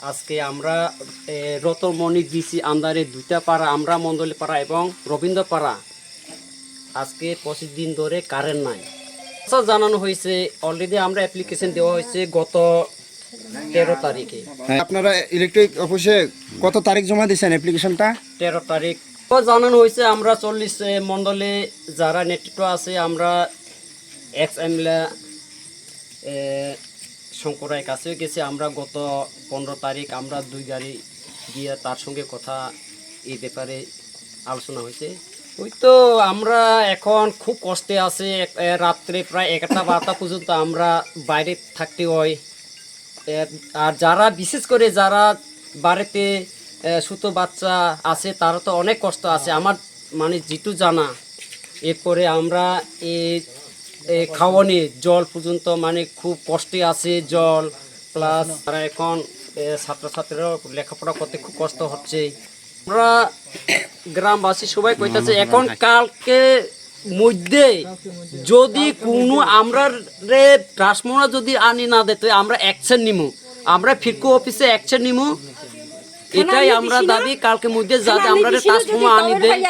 আজকে আমরা এ, রতনমণি ডিসি আন্দারে দুইটা পাড়া আমরা মন্ডলী পাড়া এবং রবীন্দ্র পাড়া। আজকে পঁচিশ দিন ধরে কারেন্ট নাই। আচ্ছা জানানো হয়েছে অলরেডি আমরা অ্যাপ্লিকেশন দেওয়া হয়েছে গত তেরো তারিখে। হ্যাঁ, আপনারা ইলেকট্রিক অফিসে কত তারিখ জমা দিয়েছেন অ্যাপ্লিকেশনটা তেরো তারিখ। তো জানানো হয়েছে আমরা চল্লিশ মণ্ডলে যারা নেতৃত্ব আছে আমরা এক্স এমএলএ শঙ্করায় কাছেও গেছি। আমরা গত পনেরো তারিখ আমরা দুই গাড়ি গিয়ে তার সঙ্গে কথা এই ব্যাপারে আলোচনা হয়েছে। ওই তো আমরা এখন খুব কষ্টে আছে। রাত্রে প্রায় এগারোটা বারোটা পর্যন্ত আমরা বাইরে থাকতে হয়। আর যারা, বিশেষ করে যারা বাড়িতে ছোটো বাচ্চা আছে, তারা তো অনেক কষ্ট আছে। আমার মানে যেটু জানা, এরপরে আমরা এই এই খাওয়ানি জল পর্যন্ত মানে খুব কষ্টে আছে জল প্লাস তারা এখন ছাত্রছাত্রীরা লেখাপড়া করতে খুব কষ্ট হচ্ছে। আমরা গ্রামবাসী সবাই কইতাছে এখন কালকে মধ্যে যদি কোনো আমরা রে ট্রান্সফর্মার যদি আনি না দিতে আমরা অ্যাকশন নিমু। আমরা ফিরকো অফিসে অ্যাকশন নিমু। এটাই আমরা দাবি কালকে মধ্যে যাতে আমরা ট্রান্সফর্মার আনি দেয়।